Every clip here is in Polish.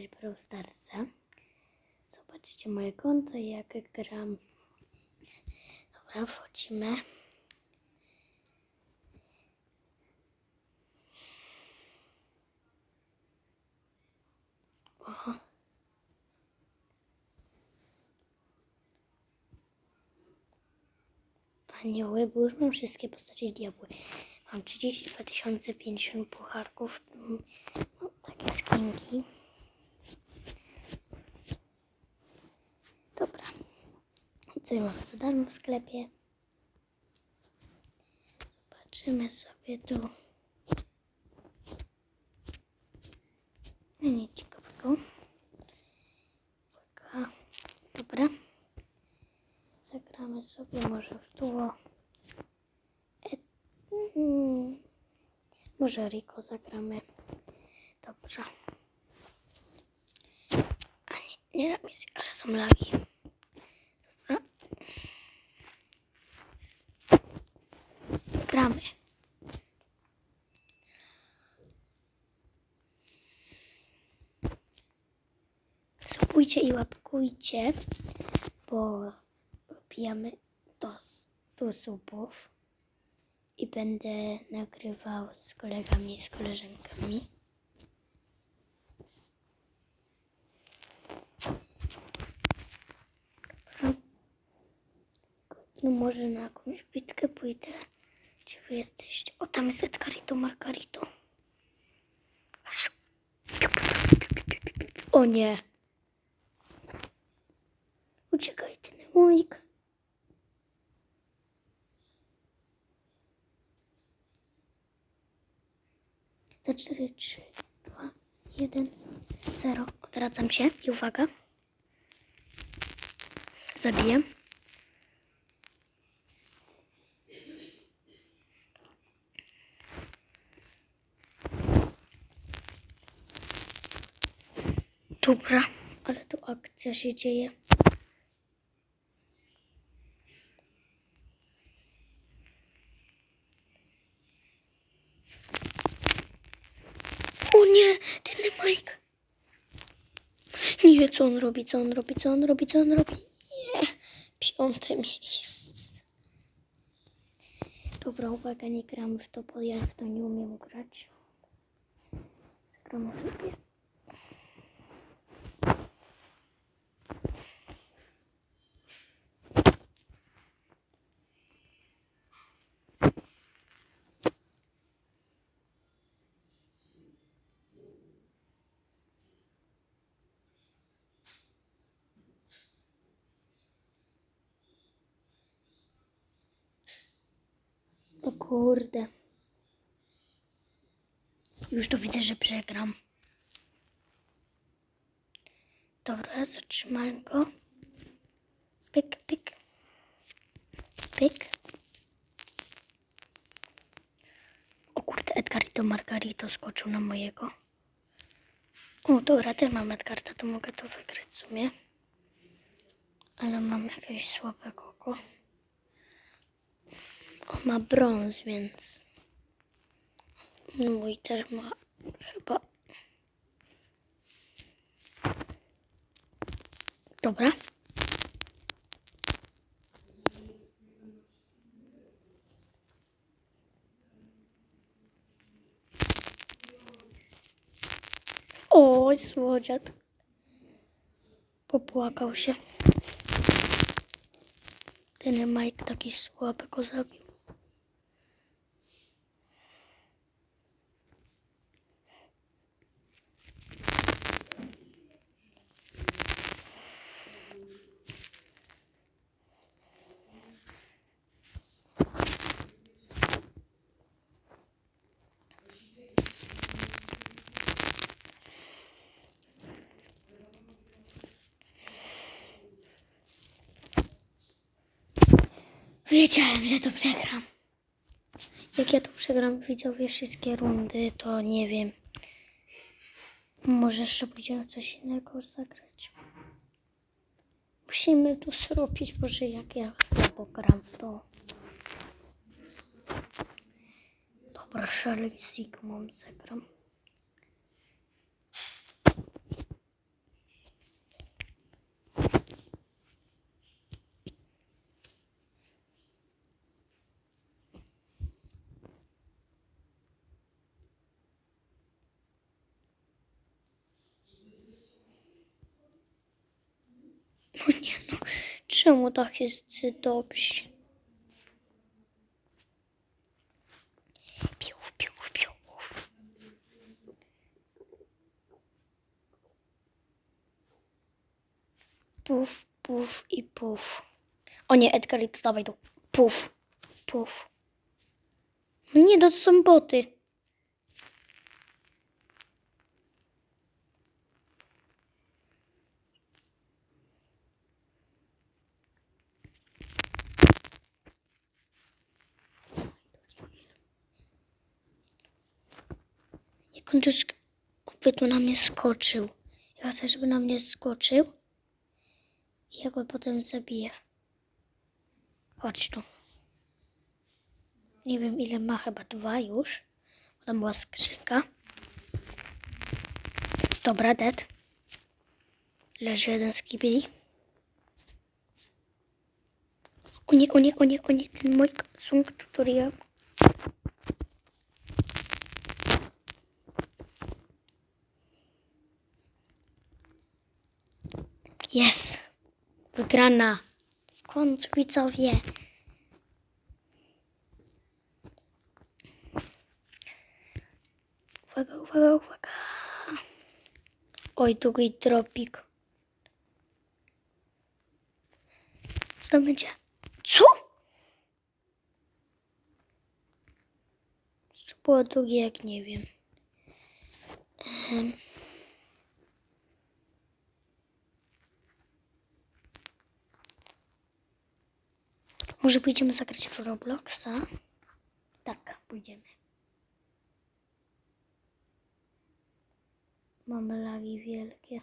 grać Brawl Starsa. Zobaczycie moje konto i jak gram. Dobra, wchodzimy. O. Anioły, bo już mam wszystkie postacie diabły. Mam 32 050 pucharków. Mm, No, takie skinki. Dobra. Co mamy za darmo w sklepie? Zobaczymy sobie tu. No nic ciekawego. Dobra. Zagramy sobie może w duo. E, mm, może Rico zagramy. Dobra. A nie, nie na misji, ale są lagi. Dobra. Gramy. Subujcie i łapkujcie, bo wbijamy do 100 subów i będę nagrywał z kolegami i z koleżankami. No może na jakąś bitkę pójdę. Gdzie wy jesteście? O, tam jest Edgarito Margarito. O nie. Uciekaj, ty Nemoik. Za 4, 3, 2, 1, 0. Odwracam się i uwaga. Zabiję. Dobra, ale tu akcja się dzieje. Nie, ten Mike. Nie, co on robi, co on robi, co on robi, co on robi. Nie, piąte miejsce. Dobra, uwaga, nie gramy w to, bo ja w to nie umiem grać. Zagramy sobie. Kurde. Już to widzę, że przegram. Dobra, zatrzymałem go. Pyk, pyk. Pyk. O kurde, Edgarito Margarito skoczył na mojego. O, dobra, też mam Edgarda, to mogę to wygrać w sumie. Ale mam jakiegoś słabego go. On ma brąz, więc mój też ma chyba. Dobra. Oj, słodziak. Popłakał się. Ten Mike taki słaby go zabił. Wiedziałem, że to przegram. Jak ja tu przegram widzowie wszystkie rundy, to nie wiem. Może jeszcze pójdziemy coś innego zagrać. Musimy tu sropić, Boże, jak ja słabo gram w to. Dobra, Shelly Sigmą zagram. Czemu tak jest dobrze? Piów, piów, piów. Puf, puf i puf. O nie, Edgar, tu dawaj tu. Puf, puf. Nie, to są boty. Jak on tu sk- Oby tu na mnie skoczył. Ja chcę, żeby na mnie skoczył. I ja go potem zabiję. Chodź tu. Nie wiem ile ma, chyba dwa już. Tam była skrzynka. Dobra, dead. Leży jeden z kibili. O nie, o nie, o nie, o nie, ten mój sung, który ja... Jest! Wygrana! W końcu widzowie! Uwaga, uwaga, uwaga! Oj, długi dropik. Co to będzie? Co? Co było długie, jak nie wiem. Em. Może pójdziemy zagrać w Robloxa? Tak, pójdziemy. Mamy lagi wielkie.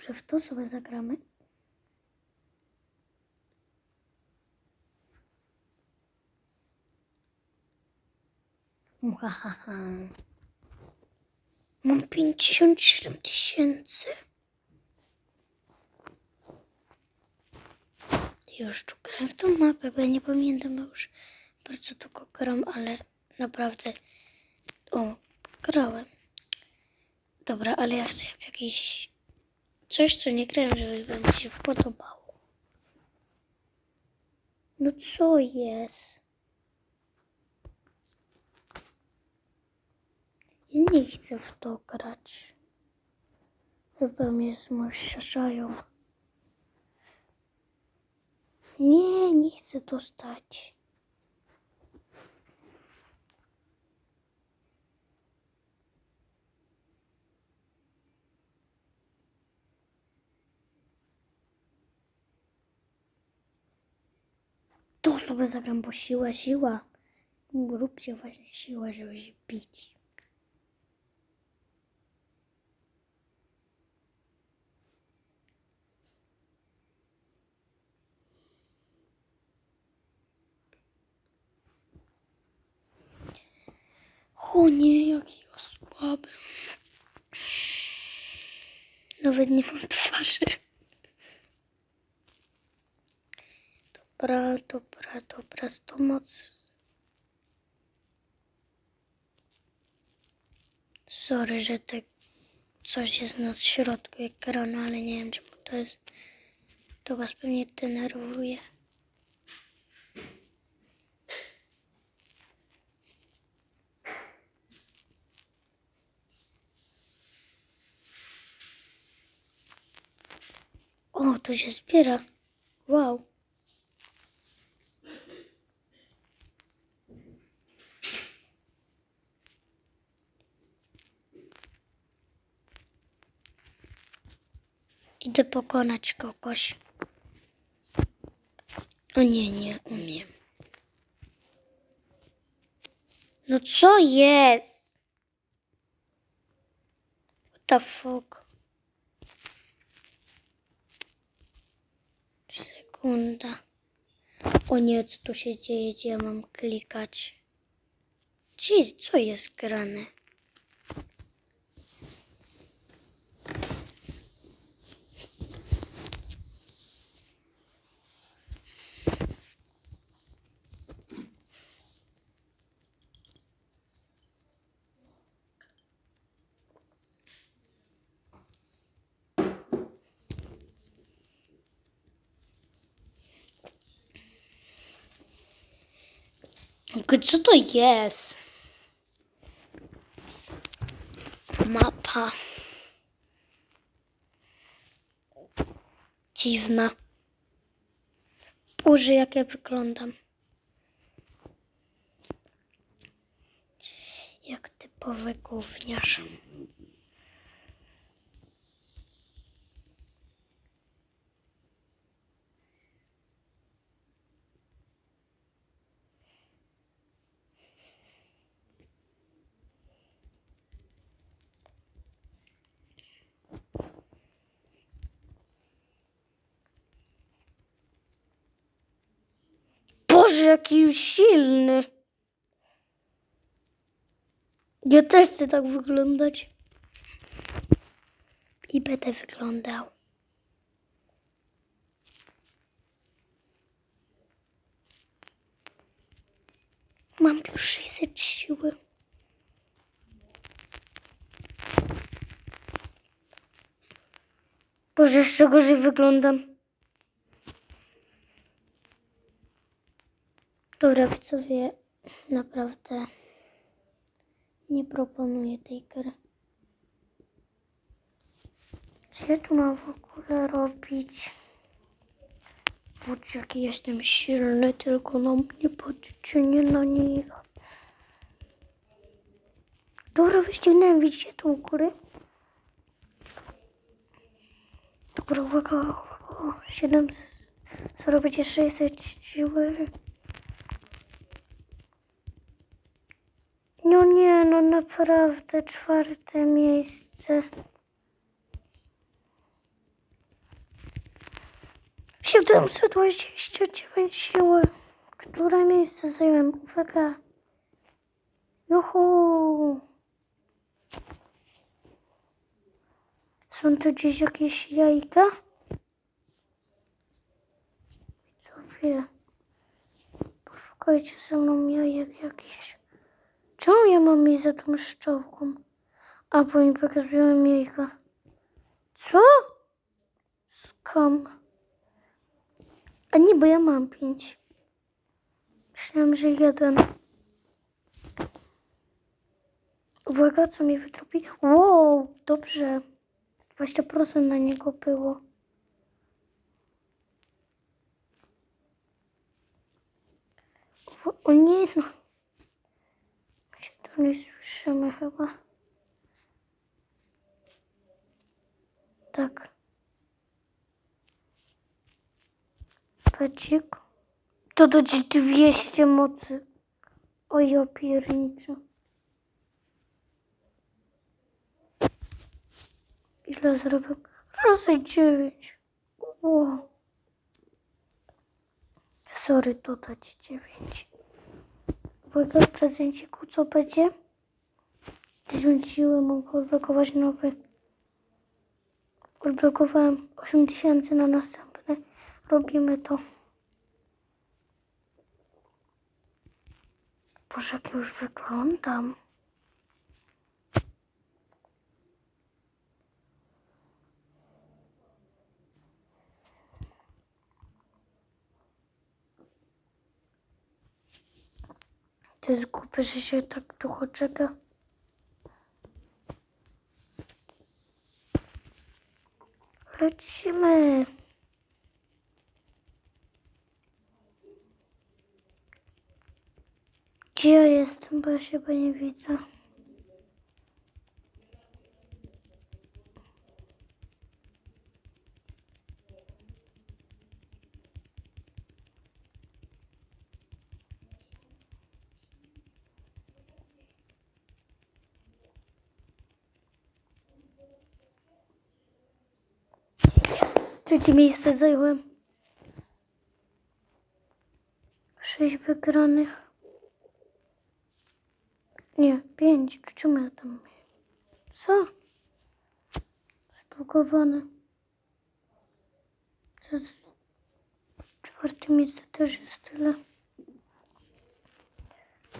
Może w to sobie zagramy? Muhahaha. Mam 57 tysięcy. Już tu gram w tą mapę, bo ja nie pamiętam już bardzo długo gram, ale naprawdę o, grałem. Dobra, ale ja chcę w jakiś coś, co nie grałem, żeby mi się podobało. No co jest? Ja nie chcę w to grać. Chyba mnie zmuszają. Nie, nie chcę dostać. To sobie zagram, bo siła, siła. Róbcie właśnie siłę, żeby się bić. O nie, jaki ja słaby. Nawet nie mam twarzy. Dobra, dobra, dobra, z tą moc. Sorry, że te coś jest na środku ekranu, ale nie wiem czemu to jest. To was pewnie denerwuje. O, to się zbiera. Wow. Pokonać kogoś. O nie, nie umiem. No co jest? What the fuck? Sekunda. O nie, co tu się dzieje? Gdzie ja mam klikać? Gdzie, co jest grane? Co to jest? Mapa. Dziwna. Boże, jak ja wyglądam. Jak typowy gówniarz. Boże, jaki silny. Ja też chcę tak wyglądać. I będę wyglądał. Mam już 600 siły. Boże, jeszcze gorzej wyglądam. Dobra, widzowie, naprawdę nie proponuję tej gry. Co ja tu mam w ogóle robić? Patrz, jaki jestem silny, tylko na mnie patrzcie, nie na nich. Dobra, wyścignąłem, widzicie tu u góry? Dobra, uwaga, uwaga, 7, co będzie 600 siły. No nie, no naprawdę czwarte miejsce. Siedemset dwadzieścia dziewięć siły. Które miejsce zająłem? Uwaga. Juhu. Są tu gdzieś jakieś jajka? Co wie? Poszukajcie ze mną jajek jakichś. Czemu ja mam iść za tą szczałką? A, bo mi pokazują jajka. Co? Skam. A nie, bo ja mam pięć. Myślałam, że jeden. Uwaga, co mi wytropi. Wow, dobrze. 20% na niego było. O nie, no. Nie słyszymy chyba. Tak. Pecik. To dać 200 mocy. O ja. Ile zrobił? Razy 9. Wow. Sorry, to dać 9. Uwaga, w prezenciku co będzie? Siły mogę odblokować nowy. Odblokowałem 8000 na następny. Robimy to. Boże, jak już wyglądam. To jest głupie, że się tak długo czeka. Lecimy. Gdzie ja jestem, bo ja się nie widzę. Trzecie miejsce zająłem. Sześć wygranych. Nie, pięć. Czemu ja tam... Co? Zbugowane. Co z... Czwarte miejsce też jest tyle.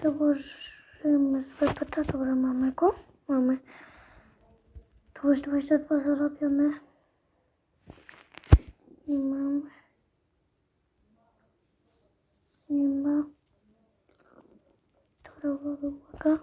Założymy z WPT. Dobra, mamy go. Mamy. Tu już 22 zarobione. Nie mamy. Nie ma. Dobra, uwaga.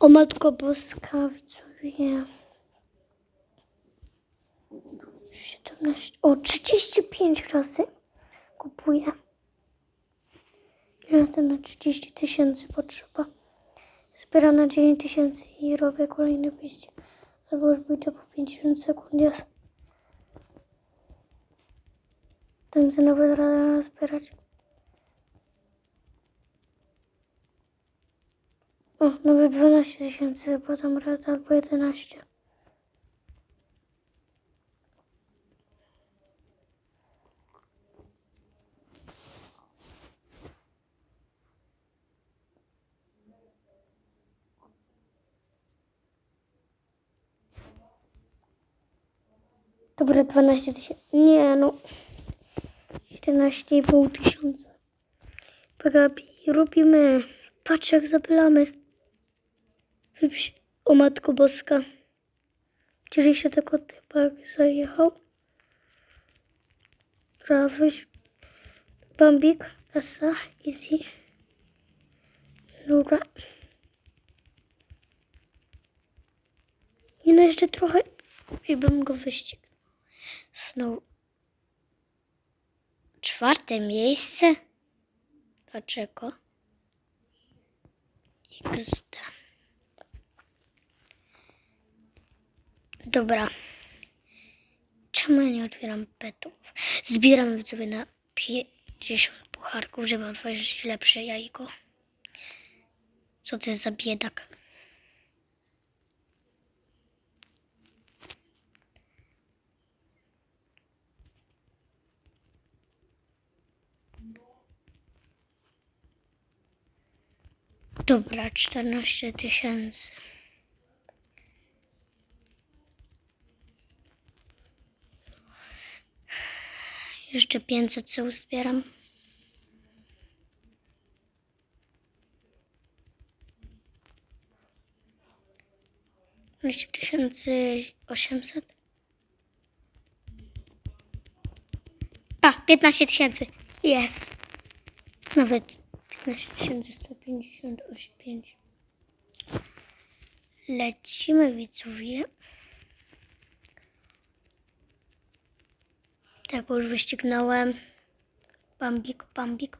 O Matko Boska, widzowie. 17, o 35 razy kupuję. Razem na 30 tysięcy potrzeba. Zbieram na 10 tysięcy i robię kolejny wyścig. Albo już pójdę po 50 sekund jest. Tam sobie nawet radę zbierać. O, nawet 12 tysięcy dam radę, albo 11. Dobra, 12 tysięcy. Nie no. 11,5 tysiąca. Pagapi, robimy. Patrz jak zapylamy. Wypś... O Matko Boska. Czyli się tylko typak zajechał. Prawy. Bambik. Esa. Easy. Dobra. Nie no, jeszcze trochę i bym go wyścignął. Znowu. Czwarte miejsce? Dlaczego? XD. Dobra. Czemu ja nie otwieram petów? Zbieram sobie na 50 pucharków, żeby otworzyć lepsze jajko. Co to jest za biedak? Dobra, 14 tysięcy. Jeszcze 500 co uzbieram. Jeszcze 1800. A, 15 tysięcy. Jest. Nawet 15 158. Lecimy widzowie. Tak już wyścignąłem. Bambik, bambik.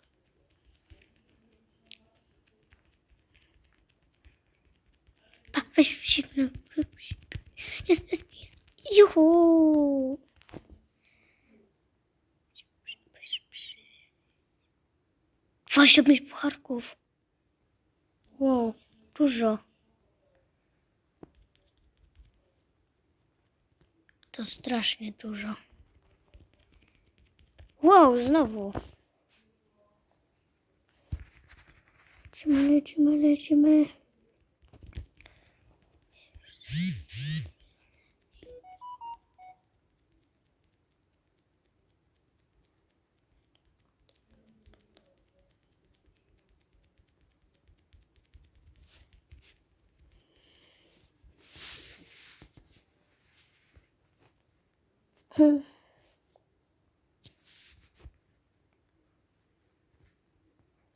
Pa, weź. Jest, jest, jest. Juhu. Dwadzieścia pięć pucharków. Wow, dużo. To strasznie dużo. Wow, znowu. Lecimy, lecimy, lecimy. Hmm.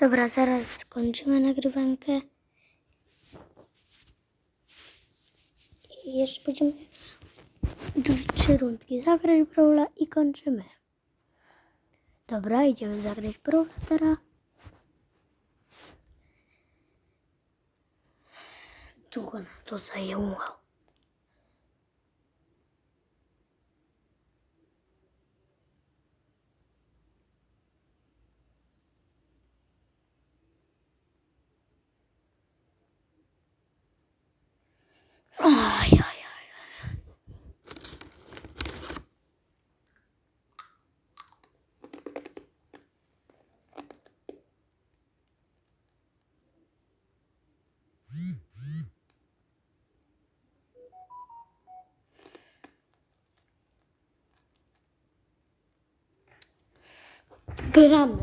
Dobra, zaraz skończymy nagrywankę. I jeszcze będziemy trzy rundki zagrać Brawla i kończymy. Dobra, idziemy zagrać Brawla teraz. Długo nam to zajęło. Oj, oj, oj. Gramy.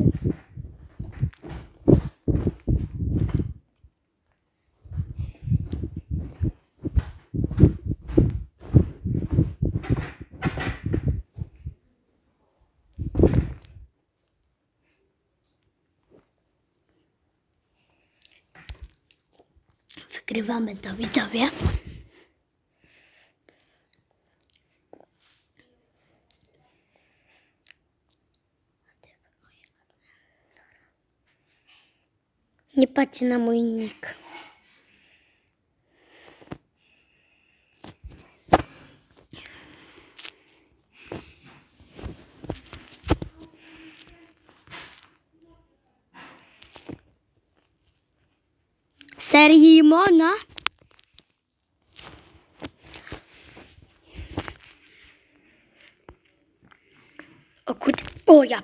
Wygrywamy to widzowie. Nie patrzcie na mój nick. Serii Mona? O kurde, o ja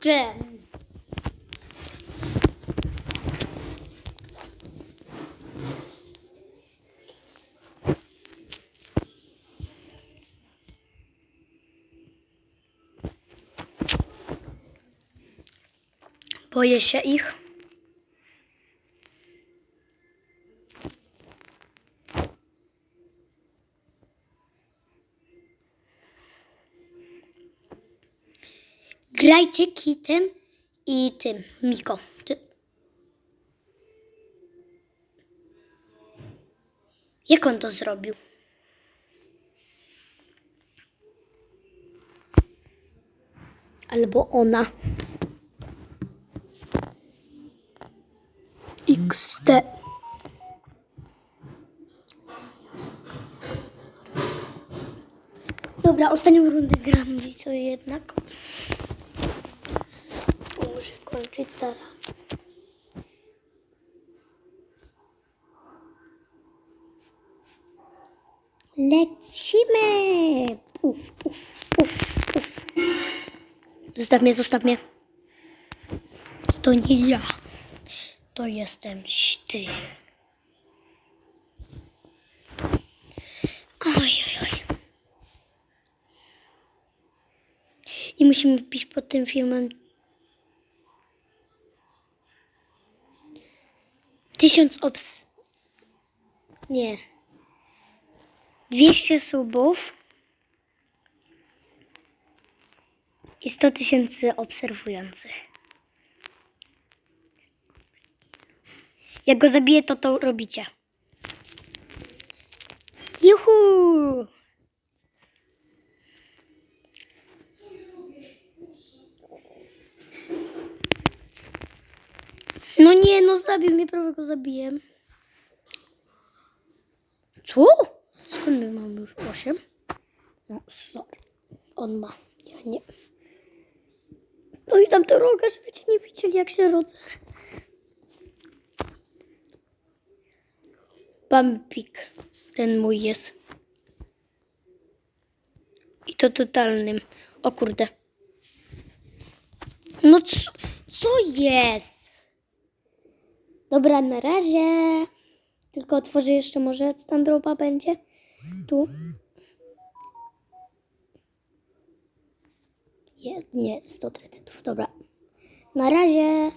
Kurde. Boję się ich. Grajcie kitem i tym, Miko. Ty... Jak on to zrobił? Albo ona. XD. Dobra, ostatnią rundę gram widzowie jednak. Zaraz. Lecimy! Uf, uf, uf, uf. Zostaw mnie, zostaw mnie. To nie ja. To jestem ty. Oj, oj, oj. I musimy pić pod tym filmem tysiąc obs... Nie. 200 subów i 100 tysięcy obserwujących. Jak go zabiję, to to robicie. Juhu! No nie, no zabił mnie, prawie go zabiję. Co? Skąd my mamy już 8? No, sorry. On ma, ja nie. No i tam to roga, żebyście nie widzieli, jak się rodzę. Bambik. Ten mój jest. I to totalnym. O kurde. No co, co jest? Dobra, na razie. Tylko otworzę jeszcze może standroba będzie. Tu. Je, nie, 100 kredytów. Dobra. Na razie.